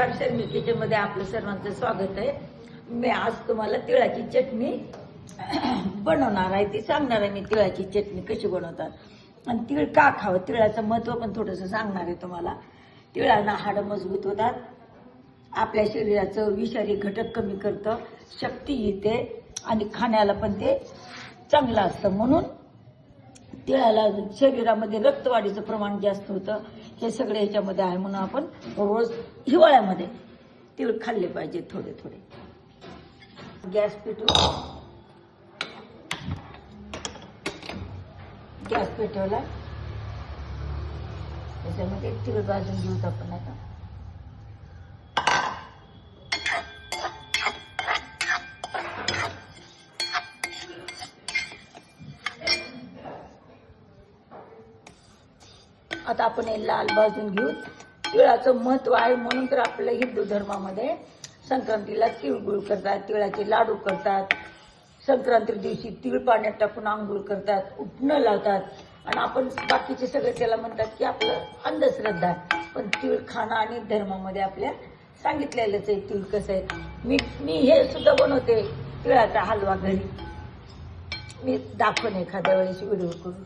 नमस्कार शर्मी किचनमध्ये आपलं सर्वांचं स्वागत आहे. मी आज तुम्हाला तिळाची चटणी बनवणार आहे. ती सांगणार आहे मी तिळाची चटणी कशी बनवतात. आणि तिळ का खावं? तिळाचं महत्त्व पण थोडंसं सांगणार आहे तुम्हाला. तिळांना हाडं मजबूत होतात. आपल्या शरीराचं विषारी घटक कमी करतं. शक्ती येते. आणि खाण्याला पण ते चांगलं असतं. म्हणून तिळाला शरीरामध्ये रक्तवाढीचं प्रमाण जास्त होतं. हे सगळे ह्याच्यामध्ये आहे म्हणून आपण रोज हिवाळ्यामध्ये तीळ खाल्ले पाहिजे थोडे थोडे. गॅस पेटू गॅस पेटवला. त्याच्यामध्ये तीळ भाजून घेऊत आपण आता. आता आपण हे लाल भाजून घेऊ. तिळाचं महत्त्व आहे म्हणून तर आपल्या हिंदू धर्मामध्ये संक्रांतीला तिळगुळ करतात तिळाचे लाडू करतात. संक्रांती दिवशी तिळ पाण्यात टाकून आंघोळ करतात उठणं लावतात. आणि आपण बाकीचे सगळे त्याला म्हणतात की आपलं अंधश्रद्धा. पण तीळ खाणं आणि धर्मामध्ये आपल्या सांगितलेलंच आहे तीळ कसं आहे. मी मी हे सुद्धा बनवते तिळाचा हलवा घरी. मी दाखवून एखाद्या वेळेस व्हिडिओ करून.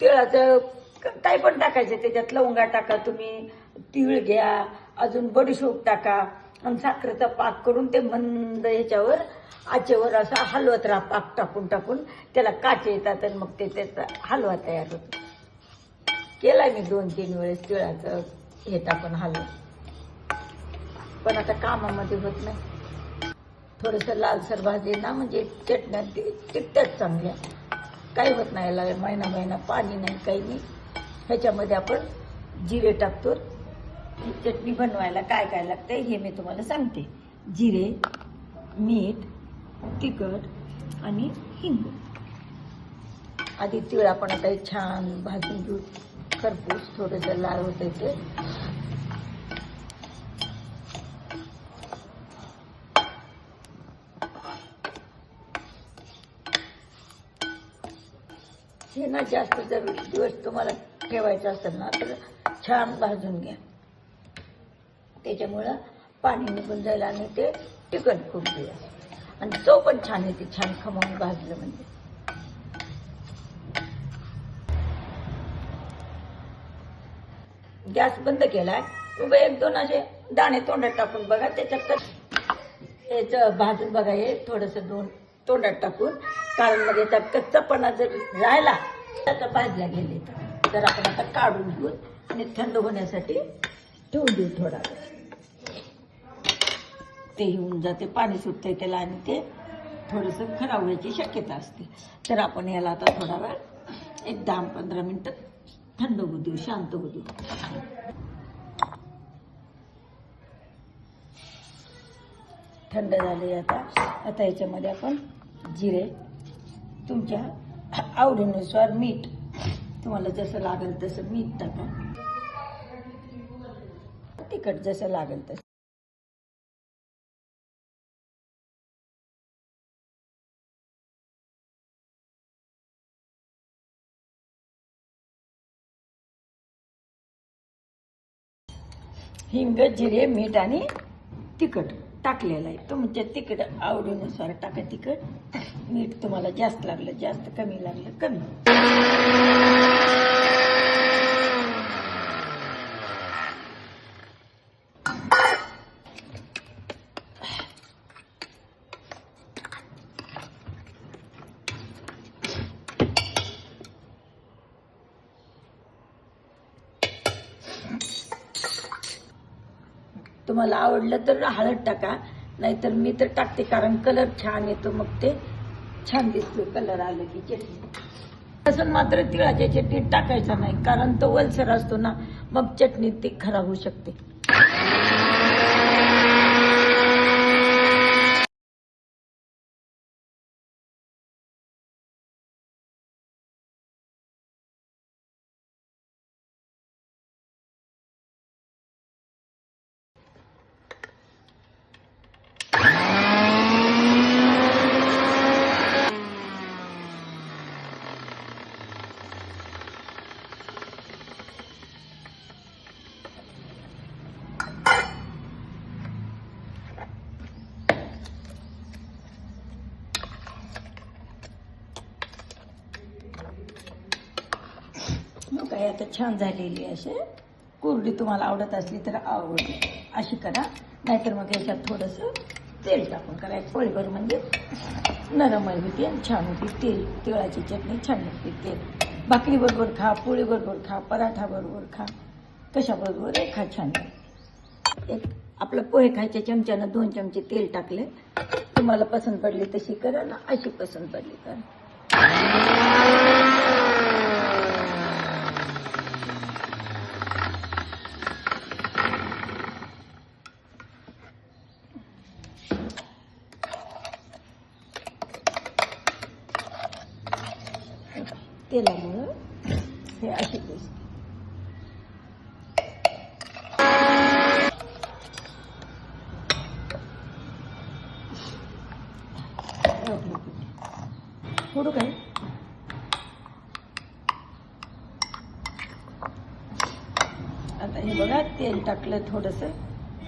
तिळाचं काही पण टाकायचं त्याच्यात लवंगा टाका तुम्ही तीळ घ्या अजून बडीशोप टाका आणि साखरेचा पाक करून ते मंद ह्याच्यावर आचेवर असा हलवत राहा पाक टाकून टाकून त्याला काचे येतात आणि मग ते त्याचा हलवा तयार होतो. केला मी दोन तीन वेळेस तिळाचं हे टाकून हलवा. पण आता कामामध्ये होत नाही. थोडंसं लालसर भाजी ना म्हणजे चटण्या ति- टिकतात चांगल्या. काही होत नाही याला महिना महिना पाणी नाही काही नाही. ह्याच्यामध्ये आपण जिरे टाकतो. चटणी बनवायला काय काय लागतंय हे मी तुम्हाला सांगते. जिरे मीठ तिखट आणि हिंग. आधी तिळ आपण आता छान भाजून घेऊ. खरपूस थोडंसं लाल होतं ते. हे ना जास्त जर दिवस तुम्हाला ठेवायचं असेल ना तर छान भाजून घ्या. त्याच्यामुळं पाणी निघून जाईल आणि ते तिखट खूप दिवस आणि चव पण छान येते छान खमवून भाजलं म्हणजे. गॅस बंद केलाय उभे एक दोन असे दाणे तोंडात टाकून बघा त्याच्यात कच- याचं भाजून बघा हे थोडंसं दोन तोंडात टाकून कारण मग याचा कच्चापणा जर राहिला तर भाजल्या गेले तर आपण आता काढून घेऊन आणि थंड होण्यासाठी ठेवून देऊ थोडा वेळ. ते येऊन जाते पाणी सुटतंय त्याला आणि ते थोडंसं खराब व्हायची शक्यता असते. तर आपण याला आता थोडा वेळ एक दहा पंधरा मिनटं थंड होऊ देऊ शांत होऊ देऊ. थंड झाले आता. आता याच्यामध्ये आपण जिरे तुमच्या आवडीनुसार मीठ तुम्हाला जसं लागेल तसं मीठ टाका. तिखट जसं लागेल तसं. हिंग जिरे मीठ आणि तिखट टाकलेलं आहे. तुमच्या तिखट आवडीनुसार टाका तिखट. मीठ तुम्हाला जास्त लागलं जास्त कमी लागलं कमी. तुम्हाला आवडलं तर हळद टाका नाहीतर मी तर टाकते कारण कलर छान येतो. मग ते छान दिसतो कलर आलं की चटणी लसूण मात्र तिळाच्या चटणीत टाकायचं नाही कारण तो वलसर असतो ना मग चटणी ती खराब होऊ शकते. पोहे आता छान झालेली असे कोरडी तुम्हाला आवडत असली तर आवड अशी करा. नाहीतर मग याच्यात थोडंसं तेल टाकून करा. एक पोळीभर म्हणजे नरमही होती आणि छान होती. तेल तिळाची चटणी छान होती तेल. भाकरी बरोबर खा पोळी बरोबर खा पराठा बरोबर खा. कशाबरोबर खा छान. एक आपलं पोहे खायच्या चमच्यानं दोन चमचे तेल टाकले. तुम्हाला पसंत पडली तशी करा ना अशी पसंत पडली करा तेलामुळं हे अशी पेस्ट थोडं काय? आता हे बघा तेल टाकलं थोडंसं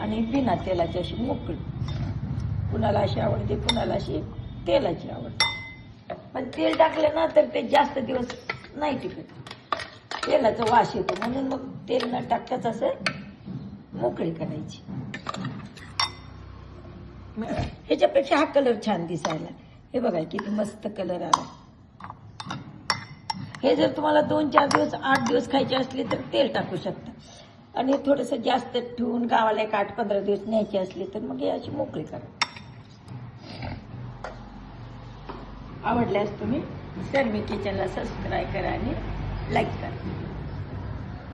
आणि बिना तेलाची अशी मोकळी. कुणाला अशी आवडते कुणाला अशी तेलाची आवडते. पण तेल टाकलं ना तर ते जास्त दिवस नाही टिकत. तेलाचा वास येतो. म्हणून मग तेल न टाकताच असं मोकळी करायची. ह्याच्यापेक्षा हा कलर छान दिसायला. हे बघा किती मस्त कलर आला. हे जर तुम्हाला दोन चार दिवस आठ दिवस खायचे असले तर तेल टाकू शकता. आणि थोडंसं जास्त ठेवून गावाला एक आठ पंधरा दिवस न्यायचे असले तर मग हे अशी मोकळी करा. आवडल्यास तुम्ही सर मी किचनला सबस्क्राईब करा आणि लाईक करा.